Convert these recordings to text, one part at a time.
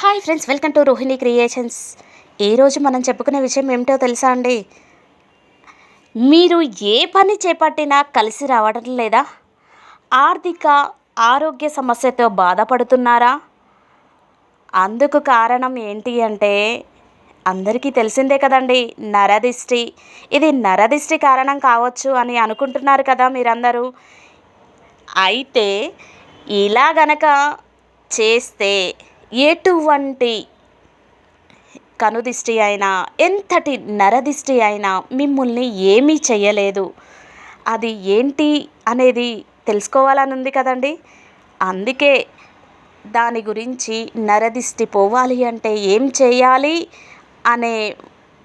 Hi friends welcome to Rohini creations. ఈరోజు మనం చెప్పుకునే విషయం ఏమిటో తెలుసా అండి? మీరు ఏ పని చేపట్టినా కలిసి రావడం లేదా? ఆర్థిక ఆరోగ్య సమస్యతో బాధపడుతున్నారా? అందుకు కారణం ఏంటి అంటే అందరికీ తెలిసిందే కదండి నరదిష్టి. ఇది నరదిష్టి కారణం కావచ్చు అని అనుకుంటున్నారు కదా మీరందరూ. అయితే ఇలా గనక చేస్తే ఎటువంటి కనుదిష్టి అయినా ఎంతటి నరదిష్టి అయినా మిమ్మల్ని ఏమీ చేయలేదు అది ఏంటి అనేది తెలుసుకోవాలని ఉంది కదండి. అందుకే దాని గురించి నరదిష్టి పోవాలి అంటే ఏం చేయాలి అనే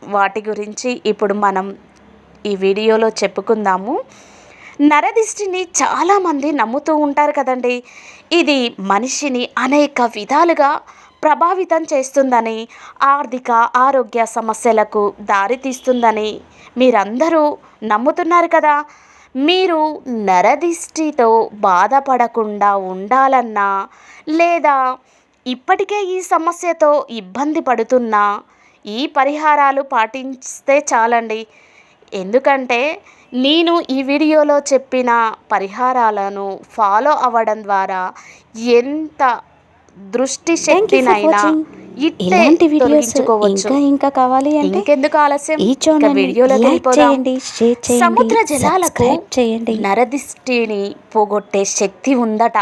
వాటి గురించి ఇప్పుడు మనం ఈ వీడియోలో చెప్పుకుందాము. నరదిష్టిని చాలామంది నమ్ముతూ ఉంటారు కదండి. ఇది మనిషిని అనేక విధాలుగా ప్రభావితం చేస్తుందని ఆర్థిక ఆరోగ్య సమస్యలకు దారితీస్తుందని మీరందరూ నమ్ముతున్నారు కదా. మీరు నరదిష్టితో బాధపడకుండా ఉండాలన్నా లేదా ఇప్పటికే ఈ సమస్యతో ఇబ్బంది పడుతున్నా ఈ పరిహారాలు పాటిస్తే చాలండి. ఎందుకంటే నేను ఈ వీడియోలో చెప్పిన పరిహారాలను ఫాలో అవ్వడం ద్వారా ఎంత దృష్టి శక్తినైనా ఇలాంటి వీడియోస్ ఇంకా ఇంకా కావాలి అంటే ఇంకెందుకు ఆలస్యం? ఈ లైక్ చేయండి షేర్ చేయండి సముద్ర జలాలకు చేయండి. నరదిష్టిని పోగొట్టే శక్తి ఉందట.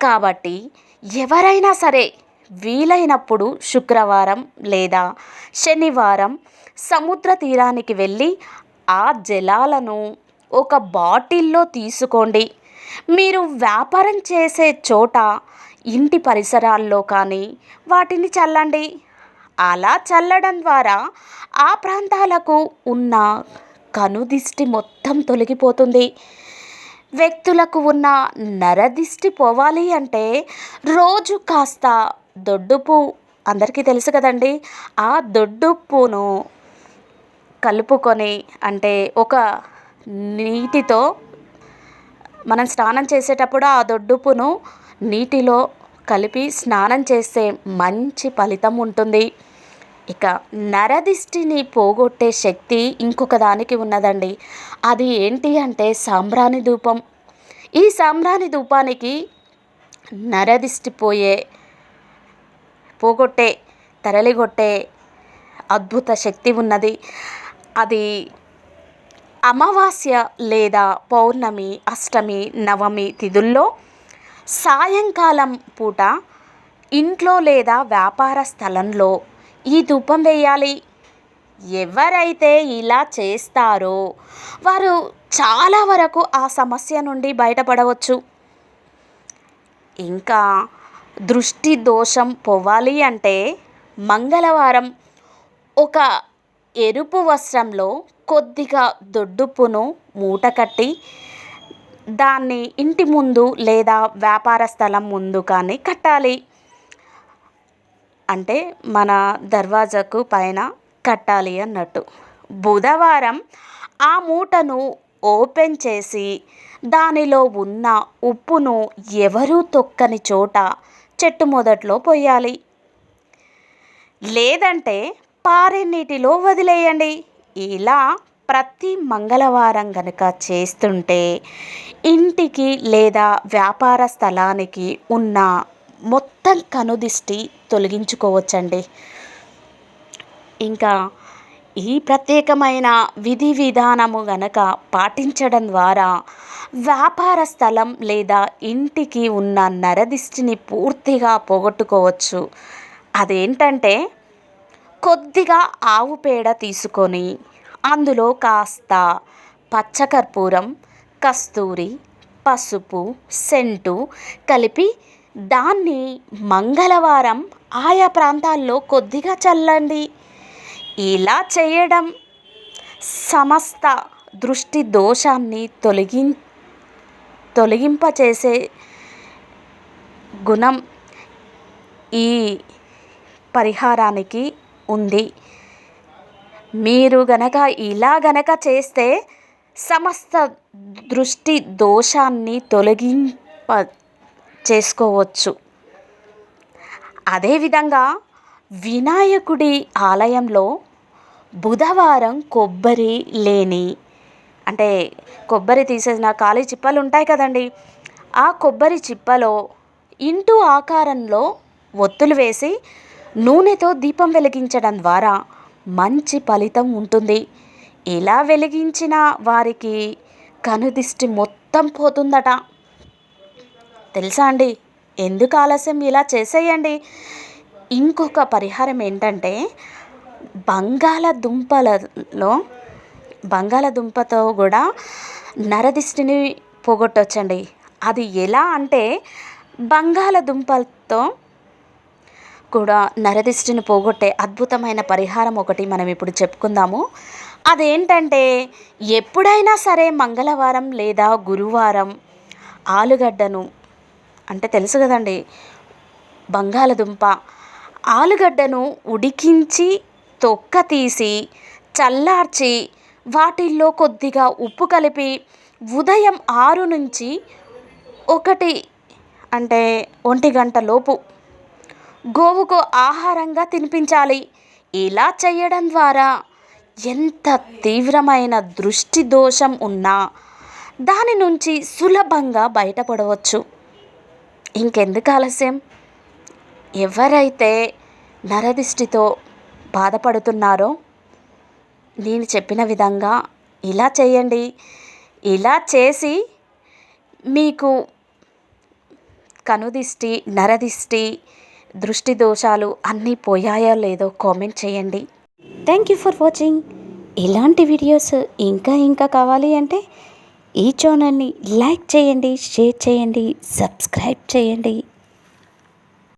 కాబట్టి ఎవరైనా సరే వీలైనప్పుడు శుక్రవారం లేదా శనివారం సముద్ర తీరానికి వెళ్ళి ఆ జలాలను ఒక బాటిల్లో తీసుకోండి. మీరు వ్యాపారం చేసే చోట ఇంటి పరిసరాల్లో కానీ వాటిని చల్లండి. అలా చల్లడం ద్వారా ఆ ప్రాంతాలకు ఉన్న కనుదిష్టి మొత్తం తొలగిపోతుంది. వ్యక్తులకు ఉన్న నరదిష్టి పోవాలి అంటే రోజు కాస్త దొడ్డుపు అందరికీ తెలుసు కదండి ఆ దొడ్డుప్పును కలుపుకొని అంటే ఒక నీటితో మనం స్నానం చేసేటప్పుడు ఆ దొడ్డుపును నీటిలో కలిపి స్నానం చేస్తే మంచి ఫలితం ఉంటుంది. ఇక నరదిష్టిని పోగొట్టే శక్తి ఇంకొక దానికి ఉన్నదండి. అది ఏంటి అంటే సాంబ్రాణి ధూపం. ఈ సాంబ్రాణి ధూపానికి నరదిష్టి పోయే పోగొట్టే తరలిగొట్టే అద్భుత శక్తి ఉన్నది. అది అమావాస్య లేదా పౌర్ణమి అష్టమి నవమి తిథుల్లో సాయంకాలం పూట ఇంట్లో లేదా వ్యాపార స్థలంలో ఈ ధూపం వేయాలి. ఎవరైతే ఇలా చేస్తారో వారు చాలా వరకు ఆ సమస్య నుండి బయటపడవచ్చు. ఇంకా దృష్టి దోషం పోవాలి అంటే మంగళవారం ఒక ఎరుపు వస్త్రంలో కొద్దిగా దొడ్డుప్పును మూట కట్టి దాన్ని ఇంటి ముందు లేదా వ్యాపార స్థలం ముందు కానీ కట్టాలి. అంటే మన దర్వాజకు పైన కట్టాలి అన్నట్టు. బుధవారం ఆ మూటను ఓపెన్ చేసి దానిలో ఉన్న ఉప్పును ఎవరూ తొక్కని చోట చెట్టు మొదట్లో పోయాలి. లేదంటే పారే నీటిలో వదిలేయండి. ఇలా ప్రతి మంగళవారం గనుక చేస్తుంటే ఇంటికి లేదా వ్యాపార స్థలానికి ఉన్న మొత్తం కనుదిష్టి తొలగించుకోవచ్చండి. ఇంకా ఈ ప్రత్యేకమైన విధి విధానము గనక పాటించడం ద్వారా వ్యాపార స్థలం లేదా ఇంటికి ఉన్న నరదిష్టిని పూర్తిగా పోగొట్టుకోవచ్చు. అదేంటంటే కొద్దిగా ఆవు పేడ తీసుకొని అందులో కాస్త పచ్చకర్పూరం కస్తూరి పసుపు సెంటు కలిపి దాన్ని మంగళవారం ఆయా ప్రాంతాల్లో కొద్దిగా చల్లండి. ఇలా చేయడం సమస్త దృష్టి దోషాన్ని తొలగి తొలగింపచేసే గుణం ఈ పరిహారానికి ఉంది. మీరు గనక ఇలా గనక చేస్తే సమస్త దృష్టి దోషాన్ని తొలగింప చేసుకోవచ్చు. అదేవిధంగా వినాయకుడి ఆలయంలో బుధవారం కొబ్బరి లేని అంటే కొబ్బరి తీసేసిన ఖాళీ చిప్పలు ఉంటాయి కదండి. ఆ కొబ్బరి చిప్పలో ఇంటూ ఆకారంలో ఒత్తులు వేసి నూనెతో దీపం వెలిగించడం ద్వారా మంచి ఫలితం ఉంటుంది. ఇలా వెలిగించిన వారికి కనుదిష్టి మొత్తం పోతుందట. తెలుసా అండి? ఎందుకు ఆలస్యం ఇలా చేసేయండి? ఇంకొక పరిహారం ఏంటంటే బంగాళదుంపలలో బంగాళదుంపతో కూడా నరదిష్టిని పోగొట్టవచ్చండి అది ఎలా అంటే బంగాళదుంపలతో కూడా నరదిష్టిని పోగొట్టే అద్భుతమైన పరిహారం ఒకటి మనం ఇప్పుడు చెప్పుకుందాము. అదేంటంటే ఎప్పుడైనా సరే మంగళవారం లేదా గురువారం ఆలుగడ్డను అంటే తెలుసు కదండి బంగాళదుంప ఆలుగడ్డను ఉడికించి తొక్క తీసి చల్లార్చి వాటిల్లో కొద్దిగా ఉప్పు కలిపి ఉదయం ఆరు నుంచి ఒకటి అంటే ఒంటి గంట లోపు గోవుకు ఆహారంగా తినిపించాలి. ఇలా చేయడం ద్వారా ఎంత తీవ్రమైన దృష్టి దోషం ఉన్నా దాని నుంచి సులభంగా బయటపడవచ్చు. ఇంకెందుకు ఆలస్యం? ఎవరైతే నరదిష్టితో బాధపడుతున్నారో నేను చెప్పిన విధంగా ఇలా చేయండి ఇలా చేసి మీకు కనుదిష్టి నరదిష్టి దృష్టి దోషాలు అన్నీ పోయాయో లేదో కామెంట్ చేయండి. Thank you for watching. ఇలాంటి వీడియోస్ ఇంకా ఇంకా కావాలి అంటే ఈ ఛానల్ని లైక్ చేయండి షేర్ చేయండి సబ్స్క్రైబ్ చేయండి.